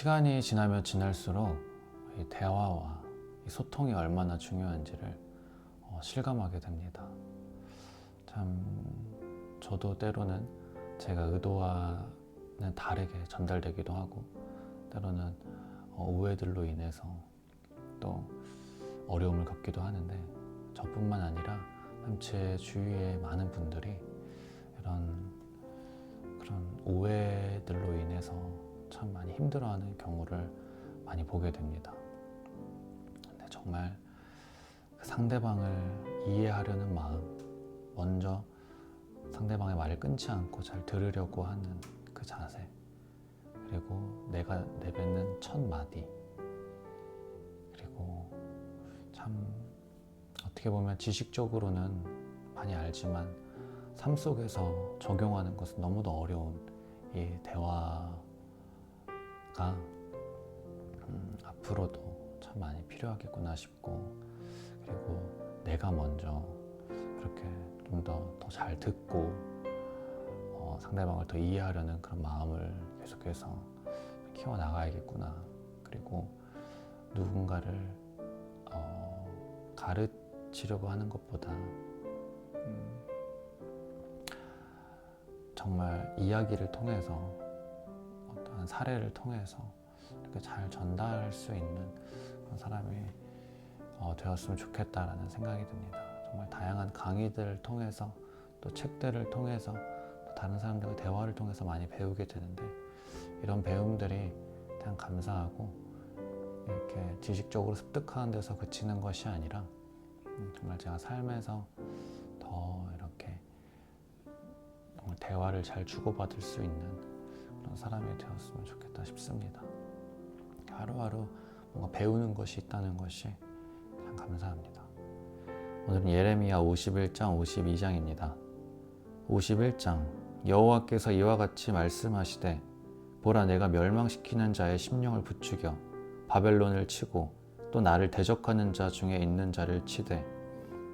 시간이 지나면 지날수록 이 대화와 이 소통이 얼마나 중요한지를 어, 실감하게 됩니다. 참 저도 때로는 제가 의도와는 다르게 전달되기도 하고 때로는 어, 오해들로 인해서 또 어려움을 겪기도 하는데 저뿐만 아니라 참제 주위의 많은 분들이 이런 그런 오해들로 인해서 참 많이 힘들어하는 경우를 많이 보게 됩니다. 근데 정말 그 상대방을 이해하려는 마음, 먼저 상대방의 말을 끊지 않고 잘 들으려고 하는 그 자세, 그리고 내가 내뱉는 첫 마디, 그리고 참 어떻게 보면 지식적으로는 많이 알지만 삶 속에서 적용하는 것은 너무도 어려운 이 대화 가. 음, 앞으로도 참 많이 필요하겠구나 싶고 그리고 내가 먼저 그렇게 좀 더 더 잘 듣고 어, 상대방을 더 이해하려는 그런 마음을 계속해서 키워 나가야겠구나. 그리고 누군가를 어, 가르치려고 하는 것보다 음, 정말 이야기를 통해서 어떠한 사례를 통해서 이렇게 잘 전달할 수 있는 그런 사람이 어, 되었으면 좋겠다라는 생각이 듭니다. 정말 다양한 강의들을 통해서 또 책들을 통해서 또 다른 사람들과 대화를 통해서 많이 배우게 되는데 이런 배움들이 그냥 감사하고 이렇게 지식적으로 습득하는 데서 그치는 것이 아니라 음, 정말 제가 삶에서 더 이렇게 대화를 잘 주고받을 수 있는 그런 사람이 되었으면 좋겠다 싶습니다. 하루하루 뭔가 배우는 것이 있다는 것이 참 감사합니다. 오늘은 예레미야 51장 52장입니다. 51장 여호와께서 이와 같이 말씀하시되 보라 내가 멸망시키는 자의 심령을 부추겨 바벨론을 치고 또 나를 대적하는 자 중에 있는 자를 치되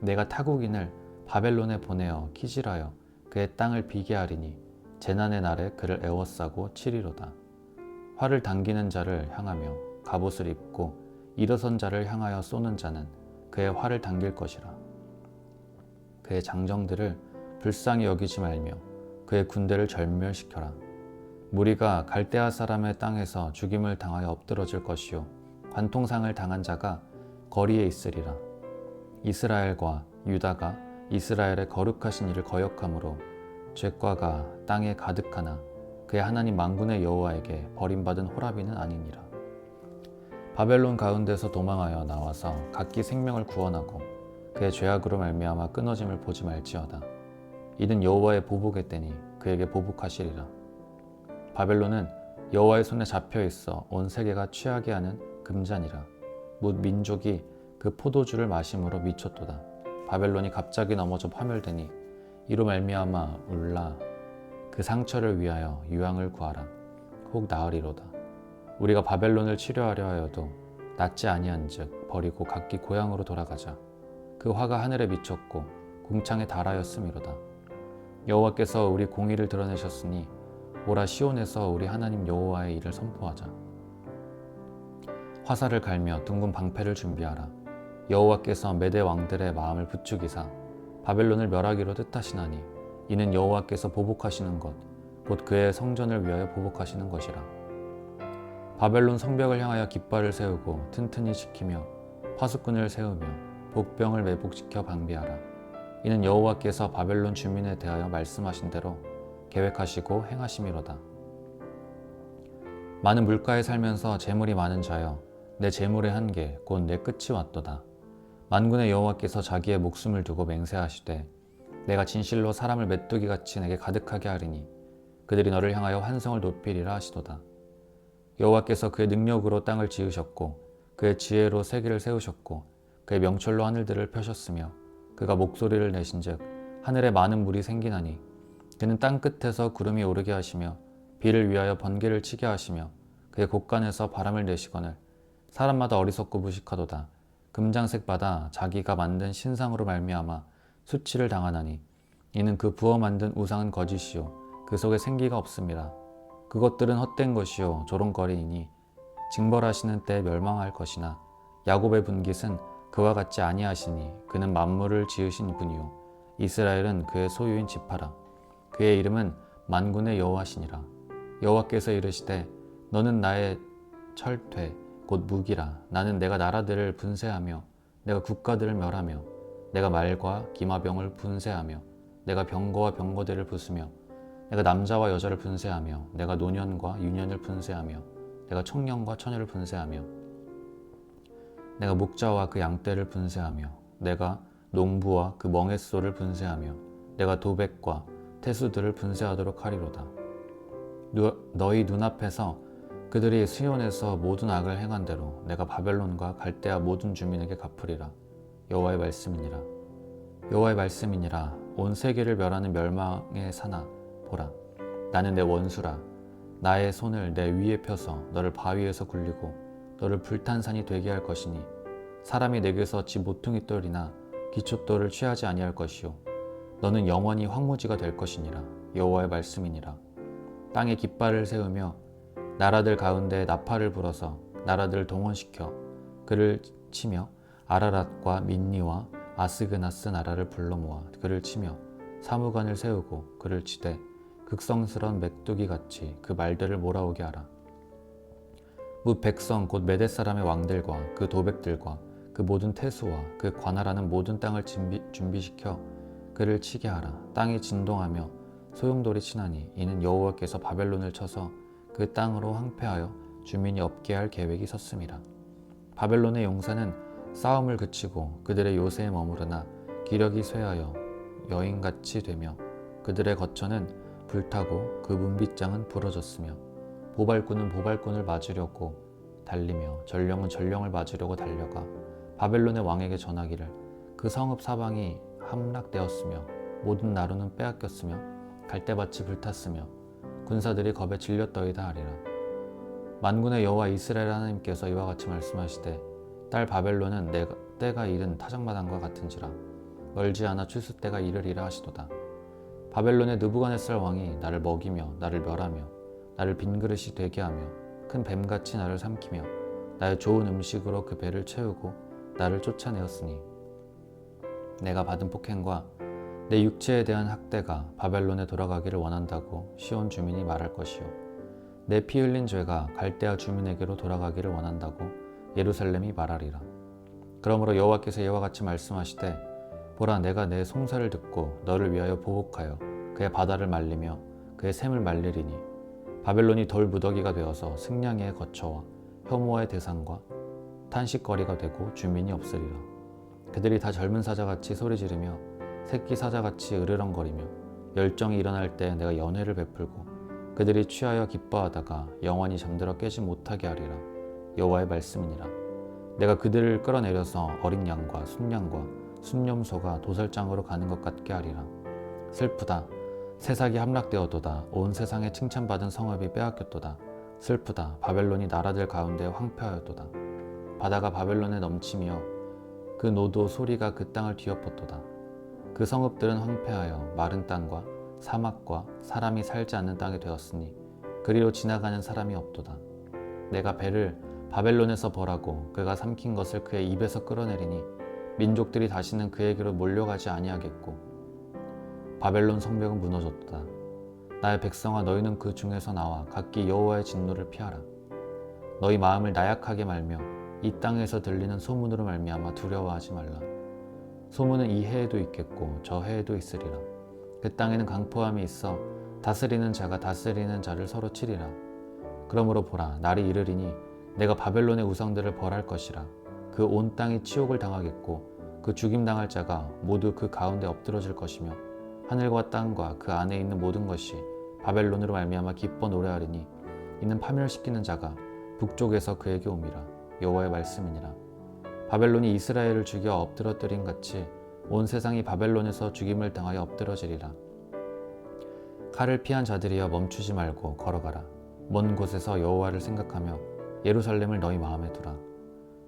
내가 타국인을 바벨론에 보내어 기질하여 그의 땅을 비게 하리니 재난의 날에 그를 애워싸고 치리로다. 활을 당기는 자를 향하며 갑옷을 입고 일어선 자를 향하여 쏘는 자는 그의 활을 당길 것이라. 그의 장정들을 불쌍히 여기지 말며 그의 군대를 절멸시켜라. 무리가 갈대아 사람의 땅에서 죽임을 당하여 엎드러질 것이요 관통상을 당한 자가 거리에 있으리라. 이스라엘과 유다가 이스라엘의 거룩하신 이를 거역함으로 죄과가 땅에 가득하나 그의 하나님 만군의 여호와에게 버림받은 호라비는 아니니라. 바벨론 가운데서 도망하여 나와서 각기 생명을 구원하고 그의 죄악으로 말미암아 끊어짐을 보지 말지어다. 이는 여호와의 보복의 때니 그에게 보복하시리라. 바벨론은 여호와의 손에 잡혀 있어 온 세계가 취하게 하는 금잔이라. 뭇 민족이 그 포도주를 마심으로 미쳤도다. 바벨론이 갑자기 넘어져 파멸되니 이로 말미암아 울라 그 상처를 위하여 유황을 구하라. 혹 나으리로다. 우리가 바벨론을 치료하려 하여도 낫지 아니한즉 버리고 각기 고향으로 돌아가자. 그 화가 하늘에 미쳤고 궁창에 달하였음이로다. 여호와께서 우리 공의를 드러내셨으니 오라 시온에서 우리 하나님 여호와의 일을 선포하자. 화살을 갈며 둥근 방패를 준비하라. 여호와께서 메대 왕들의 마음을 부추기사 바벨론을 멸하기로 뜻하시나니 이는 여호와께서 보복하시는 것 곧 그의 성전을 위하여 보복하시는 것이라. 바벨론 성벽을 향하여 깃발을 세우고 튼튼히 지키며 파수꾼을 세우며 복병을 매복시켜 방비하라. 이는 여호와께서 바벨론 주민에 대하여 말씀하신 대로 계획하시고 행하심이로다. 많은 물가에 살면서 재물이 많은 자여 내 재물의 한계 곧 내 끝이 왔도다 만군의 여호와께서 자기의 목숨을 두고 맹세하시되 내가 진실로 사람을 메뚜기 같이 내게 가득하게 하리니 그들이 너를 향하여 환성을 높이리라 하시도다. 여호와께서 그의 능력으로 땅을 지으셨고 그의 지혜로 세계를 세우셨고 그의 명철로 하늘들을 펴셨으며 그가 목소리를 내신즉 하늘에 많은 물이 생기나니 그는 땅 끝에서 구름이 오르게 하시며 비를 위하여 번개를 치게 하시며 그의 곳간에서 바람을 내시거늘 사람마다 어리석고 무식하도다. 금장색 바다 자기가 만든 신상으로 말미암아 수치를 당하나니 이는 그 부어 만든 우상은 거짓이요. 그 속에 생기가 없습니다. 그것들은 헛된 것이요. 조롱거리이니 징벌하시는 때 멸망할 것이나 야곱의 분깃은 그와 같지 아니하시니 그는 만물을 지으신 분이요. 이스라엘은 그의 소유인 지파라. 그의 이름은 만군의 여호와시니라. 여호와께서 이르시되 너는 나의 철퇴 곧 무기라 나는 내가 나라들을 분쇄하며 내가 국가들을 멸하며 내가 말과 기마병을 분쇄하며 내가 병거와 병거들을 부수며 내가 남자와 여자를 분쇄하며 내가 노년과 유년을 분쇄하며 내가 청년과 처녀를 분쇄하며 내가 목자와 그 양떼를 분쇄하며 내가 농부와 그 멍에소를 분쇄하며 내가 도백과 태수들을 분쇄하도록 하리로다. 누- 너희 눈앞에서 그들이 수연에서 모든 악을 행한 대로 내가 바벨론과 갈대아 모든 주민에게 갚으리라. 여호와의 말씀이니라. 여호와의 말씀이니라. 온 세계를 멸하는 멸망의 사나 보라. 나는 내 원수라. 나의 손을 내 위에 펴서 너를 바위에서 굴리고 너를 불탄 산이 되게 할 것이니 사람이 내게서 지 모퉁이 돌이나 기초돌을 취하지 아니할 것이요 너는 영원히 황무지가 될 것이니라 여호와의 말씀이니라 땅에 깃발을 세우며 나라들 가운데 나팔을 불어서 나라들을 동원시켜 그를 치며 아라랏과 민니와 아스그나스 나라를 불러 모아 그를 치며 사무관을 세우고 그를 치되 극성스런 메뚜기 같이 그 말들을 몰아오게 하라. 무 백성 곧 메대 사람의 왕들과 그 도백들과 그 모든 태수와 그 관할하는 모든 땅을 준비, 준비시켜 그를 치게 하라. 땅이 진동하며 소용돌이 치나니 이는 여호와께서 바벨론을 쳐서 그 땅으로 황폐하여 주민이 없게 할 계획이 섰음이라 바벨론의 용사는 싸움을 그치고 그들의 요새에 머무르나 기력이 쇠하여 여인같이 되며 그들의 거처는 불타고 그 문빗장은 부러졌으며 보발꾼은 보발꾼을 맞으려고 달리며 전령은 전령을 맞으려고 달려가 바벨론의 왕에게 전하기를 그 성읍 사방이 함락되었으며 모든 나루는 빼앗겼으며 갈대밭이 불탔으며 군사들이 겁에 질렸더이다 하리라. 만군의 여호와 이스라엘 하나님께서 이와 같이 말씀하시되 딸 바벨론은 내가, 때가 이른 타작마당과 같은지라. 멀지 않아 추수 때가 이르리라 하시도다. 바벨론의 느부갓네살 왕이 나를 먹이며 나를 멸하며 나를 빈 그릇이 되게 하며 큰 뱀같이 나를 삼키며 나의 좋은 음식으로 그 배를 채우고 나를 쫓아내었으니. 내가 받은 폭행과 내 육체에 대한 학대가 바벨론에 돌아가기를 원한다고 시온 주민이 말할 것이요. 내 피 흘린 죄가 갈대아 주민에게로 돌아가기를 원한다고 예루살렘이 말하리라. 그러므로 여호와께서 이와 같이 말씀하시되 보라 내가 내 송사를 듣고 너를 위하여 보복하여 그의 바다를 말리며 그의 샘을 말리리니 바벨론이 돌 무더기가 되어서 승냥이의 거처와 혐오의 대상과 탄식거리가 되고 주민이 없으리라. 그들이 다 젊은 사자같이 소리 지르며 새끼 사자같이 으르렁거리며 열정이 일어날 때 내가 연회를 베풀고 그들이 취하여 기뻐하다가 영원히 잠들어 깨지 못하게 하리라. 여호와의 말씀이니라. 내가 그들을 끌어내려서 어린 양과 순양과 순념소가 도살장으로 가는 것 같게 하리라. 슬프다. 세상이 함락되었도다. 온 세상에 칭찬받은 성읍이 빼앗겼도다. 슬프다. 바벨론이 나라들 가운데 황폐하였도다. 바다가 바벨론에 넘치며 그 노도 소리가 그 땅을 뒤엎었도다 그 성읍들은 황폐하여 마른 땅과 사막과 사람이 살지 않는 땅이 되었으니 그리로 지나가는 사람이 없도다. 내가 배를 바벨론에서 벌하고 그가 삼킨 것을 그의 입에서 끌어내리니 민족들이 다시는 그에게로 몰려가지 아니하겠고 바벨론 성벽은 무너졌도다. 나의 백성아 너희는 그 중에서 나와 각기 여호와의 진노를 피하라. 너희 마음을 나약하게 말며 이 땅에서 들리는 소문으로 말미암아 두려워하지 말라 소문은 이 해에도 있겠고 저 해에도 있으리라. 그 땅에는 강포함이 있어 다스리는 자가 다스리는 자를 서로 치리라. 그러므로 보라 날이 이르리니 내가 바벨론의 우상들을 벌할 것이라. 그 온 땅이 치욕을 당하겠고 그 죽임 당할 자가 모두 그 가운데 엎드러질 것이며 하늘과 땅과 그 안에 있는 모든 것이 바벨론으로 말미암아 기뻐 노래하리니 이는 파멸시키는 자가 북쪽에서 그에게 옴이라. 여호와의 말씀이니라 바벨론이 이스라엘을 죽여 엎드러뜨린 같이 온 세상이 바벨론에서 죽임을 당하여 엎드러지리라. 칼을 피한 자들이여 멈추지 말고 걸어가라. 먼 곳에서 여호와를 생각하며 예루살렘을 너희 마음에 두라.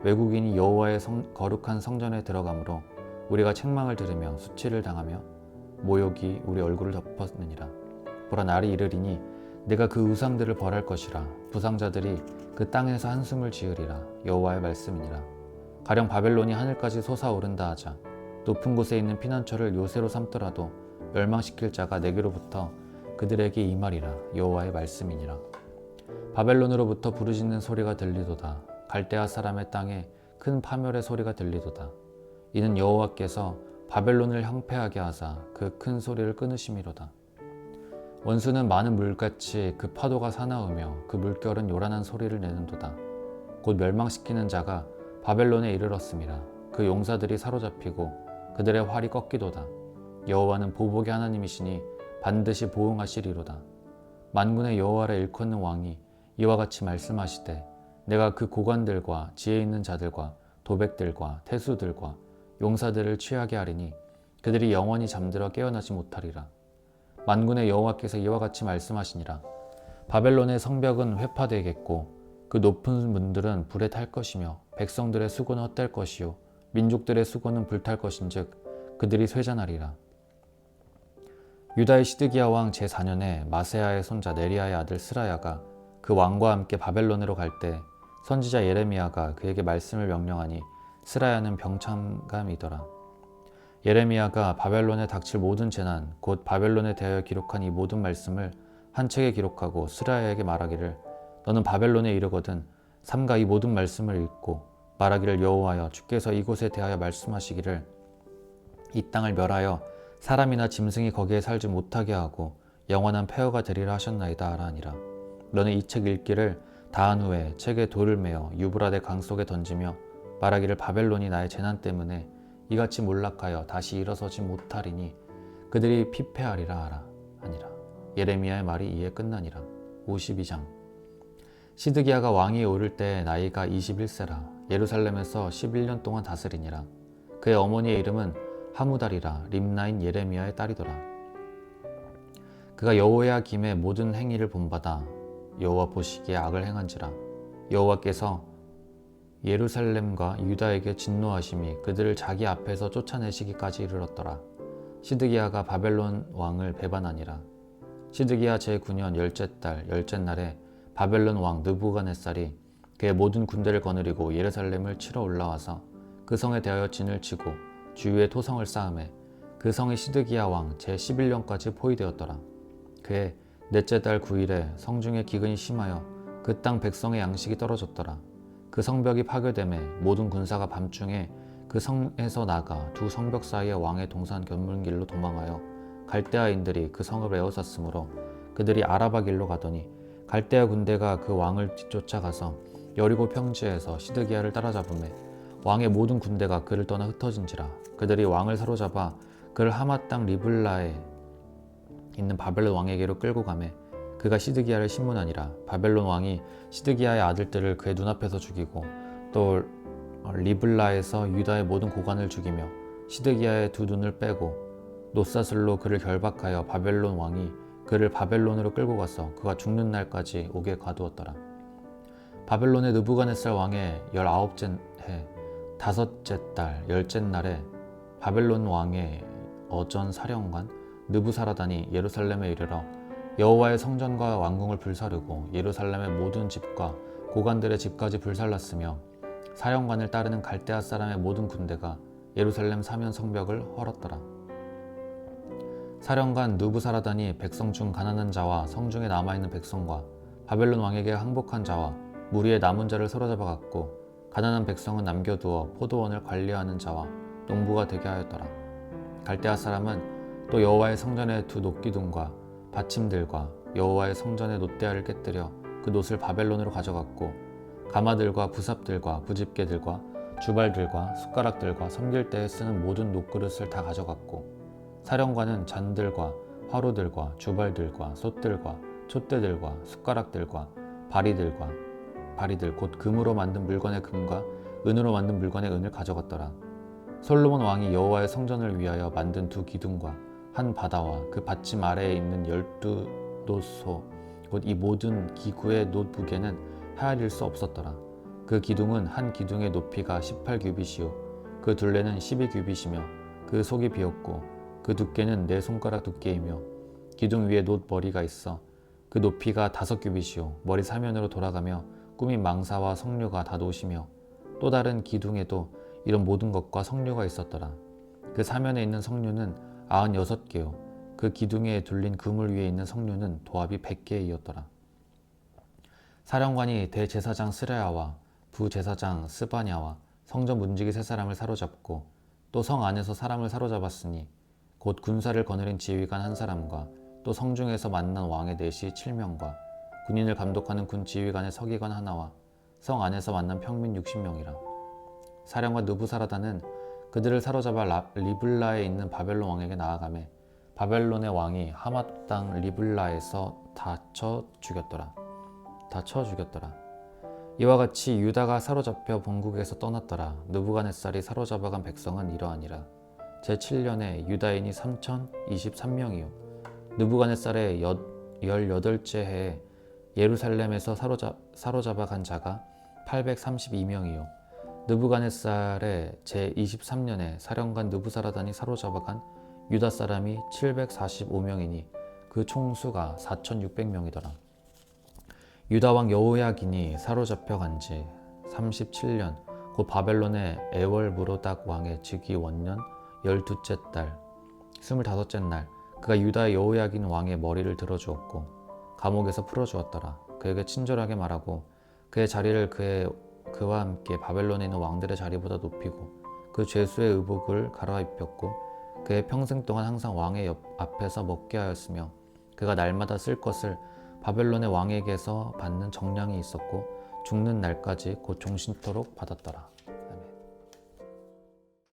외국인이 여호와의 성- 거룩한 성전에 들어가므로 우리가 책망을 들으며 수치를 당하며 모욕이 우리 얼굴을 덮었느니라. 보라 날이 이르리니 내가 그 우상들을 벌할 것이라. 부상자들이 그 땅에서 한숨을 지으리라. 여호와의 말씀이니라 가령 바벨론이 하늘까지 솟아오른다 하자 높은 곳에 있는 피난처를 요새로 삼더라도 멸망시킬 자가 내게로부터 그들에게 임하리라 여호와의 말씀이니라. 바벨론으로부터 부르짖는 소리가 들리도다. 갈대아 사람의 땅에 큰 파멸의 소리가 들리도다. 이는 여호와께서 바벨론을 황폐하게 하사 그 큰 소리를 끊으심이로다. 원수는 많은 물같이 그 파도가 사나우며 그 물결은 요란한 소리를 내는도다. 곧 멸망시키는 자가 바벨론에 이르렀음이라. 그 용사들이 사로잡히고 그들의 활이 꺾이도다. 여호와는 보복의 하나님이시니 반드시 보응하시리로다. 만군의 여호와를 일컫는 왕이 이와 같이 말씀하시되 내가 그 고관들과 지혜 있는 자들과 도백들과 태수들과 용사들을 취하게 하리니 그들이 영원히 잠들어 깨어나지 못하리라. 만군의 여호와께서 이와 같이 말씀하시니라 바벨론의 성벽은 회파되겠고 그 높은 문들은 불에 탈 것이며 백성들의 수고는 헛될 것이요. 민족들의 수고는 불탈 것인즉 그들이 쇠잔하리라. 유다의 시드기야 왕 제4년에 마세야의 손자 네리야의 아들 스라야가 그 왕과 함께 바벨론으로 갈 때 선지자 예레미야가 그에게 말씀을 명령하니 스라야는 병참감이더라. 예레미야가 바벨론에 닥칠 모든 재난 곧 바벨론에 대하여 기록한 이 모든 말씀을 한 책에 기록하고 스라야에게 말하기를 너는 바벨론에 이르거든 삼가 이 모든 말씀을 읽고 말하기를 여호와여 주께서 이곳에 대하여 말씀하시기를 이 땅을 멸하여 사람이나 짐승이 거기에 살지 못하게 하고 영원한 폐허가 되리라 하셨나이다 하라니라. 너는 이 책 읽기를 다한 후에 책에 돌을 메어 유브라데 강 속에 던지며 말하기를 바벨론이 나의 재난 때문에 이같이 몰락하여 다시 일어서지 못하리니 그들이 피폐하리라 하라 아니라. 예레미야의 말이 이에 끝나니라. 52장. 시드기야가 왕위에 오를 때 나이가 21세라 예루살렘에서 11년 동안 다스리니라 그의 어머니의 이름은 하무달이라 림나인 예레미야의 딸이더라 그가 여호야 김의 모든 행위를 본받아 여호와 보시기에 악을 행한지라 여호와께서 예루살렘과 유다에게 진노하심이 그들을 자기 앞에서 쫓아내시기까지 이르렀더라. 시드기야가 바벨론 왕을 배반하니라. 시드기야 제9년 열째 달 열째 날에 바벨론 왕 느부갓네살이 그의 모든 군대를 거느리고 예루살렘을 치러 올라와서 그 성에 대하여 진을 치고 주위에 토성을 쌓음에 그 성이 시드기야 왕 제11년까지 포위되었더라. 그의 넷째 달 9일에 성중에 기근이 심하여 그 땅 백성의 양식이 떨어졌더라. 그 성벽이 파괴됨에 모든 군사가 밤중에 그 성에서 나가 두 성벽 사이의 왕의 동산 견문길로 도망하여 갈대아인들이 그 성을 에워쌌으므로 그들이 아라바 길로 가더니 갈대아 군대가 그 왕을 뒤쫓아가서 여리고 평지에서 시드기야를 따라잡음에 왕의 모든 군대가 그를 떠나 흩어진지라 그들이 왕을 사로잡아 그를 하마 땅 리블라에 있는 바벨론 왕에게로 끌고 가매 그가 시드기야를 신문하니라 바벨론 왕이 시드기야의 아들들을 그의 눈앞에서 죽이고 또 리블라에서 유다의 모든 고관을 죽이며 시드기야의 두 눈을 빼고 노사슬로 그를 결박하여 바벨론 왕이 그를 바벨론으로 끌고 가서 그가 죽는 날까지 옥에 가두었더라. 바벨론의 느부갓네살 왕의 열아홉째 해 다섯째 달 열째 날에 바벨론 왕의 어전 사령관 느부사라단이 예루살렘에 이르러 여호와의 성전과 왕궁을 불사르고 예루살렘의 모든 집과 고관들의 집까지 불살랐으며 사령관을 따르는 갈대아 사람의 모든 군대가 예루살렘 사면 성벽을 헐었더라. 사령관 누부사라단이 백성 중 가난한 자와 성중에 남아있는 백성과 바벨론 왕에게 항복한 자와 무리의 남은 자를 사로잡아 갔고 가난한 백성은 남겨두어 포도원을 관리하는 자와 농부가 되게 하였더라. 갈대아 사람은 또 여호와의 성전의 두 녹기둥과 받침들과 여호와의 성전의 놋대야를 깨뜨려 그 놋을 바벨론으로 가져갔고 가마들과 부삽들과 부집개들과 주발들과 숟가락들과 섬길 때에 쓰는 모든 놋그릇을 다 가져갔고 사령관은 잔들과 화로들과 주발들과 솥들과 촛대들과 숟가락들과 바리들과 바리들 곧 금으로 만든 물건의 금과 은으로 만든 물건의 은을 가져갔더라. 솔로몬 왕이 여호와의 성전을 위하여 만든 두 기둥과 한 바다와 그 받침 아래에 있는 열두 노소 곧 이 모든 기구의 노무게는 헤아릴 수 없었더라. 그 기둥은 한 기둥의 높이가 18규빗이요 그 둘레는 12규빗이며 그 속이 비었고 그 두께는 네 손가락 두께이며 기둥 위에 놋 머리가 있어 그 높이가 다섯 규빗이요 머리 사면으로 돌아가며 꾸민 망사와 성류가 다 노시며 또 다른 기둥에도 이런 모든 것과 성류가 있었더라. 그 사면에 있는 성류는 아흔 여섯 개요. 그 기둥에 둘린 그물 위에 있는 성류는 도합이 백 개이었더라. 사령관이 대제사장 스레아와 부제사장 스바냐와 성전 문지기 세 사람을 사로잡고 또 성 안에서 사람을 사로잡았으니 곧 군사를 거느린 지휘관 한 사람과 또 성중에서 만난 왕의 내시 7명과 군인을 감독하는 군 지휘관의 서기관 하나와 성 안에서 만난 평민 60명이라 사령관 느부사라다는 그들을 사로잡아 라- 리블라에 있는 바벨론 왕에게 나아가매 바벨론의 왕이 하맛 땅 리블라에서 다쳐 죽였더라. 다쳐 죽였더라. 이와 같이 유다가 사로잡혀 본국에서 떠났더라. 느부갓네살이 사로잡아간 백성은 이러하니라. 제7년에 유다인이 3023명이요. 느부갓네살의 여- 18째 해에 예루살렘에서 사로잡, 사로잡아 간 자가 832명이요. 느부갓네살의 제23년에 사령관 느부사라단이 사로잡아 간 유다 사람이 745명이니 그 총수가 4600명이더라. 유다 왕 여호야긴이 사로잡혀 간지 37년 곧 바벨론의 에월 무로닥 왕의 즉위 원년 열두째 달 스물다섯째 날 그가 유다의 여호야긴 왕의 머리를 들어 주었고 감옥에서 풀어주었더라 그에게 친절하게 말하고 그의 자리를 그의 그와 함께 바벨론에 있는 왕들의 자리보다 높이고 그 죄수의 의복을 갈아입혔고 그의 평생 동안 항상 왕의 옆 앞에서 먹게 하였으며 그가 날마다 쓸 것을 바벨론의 왕에게서 받는 정량이 있었고 죽는 날까지 곧 종신토록 받았더라.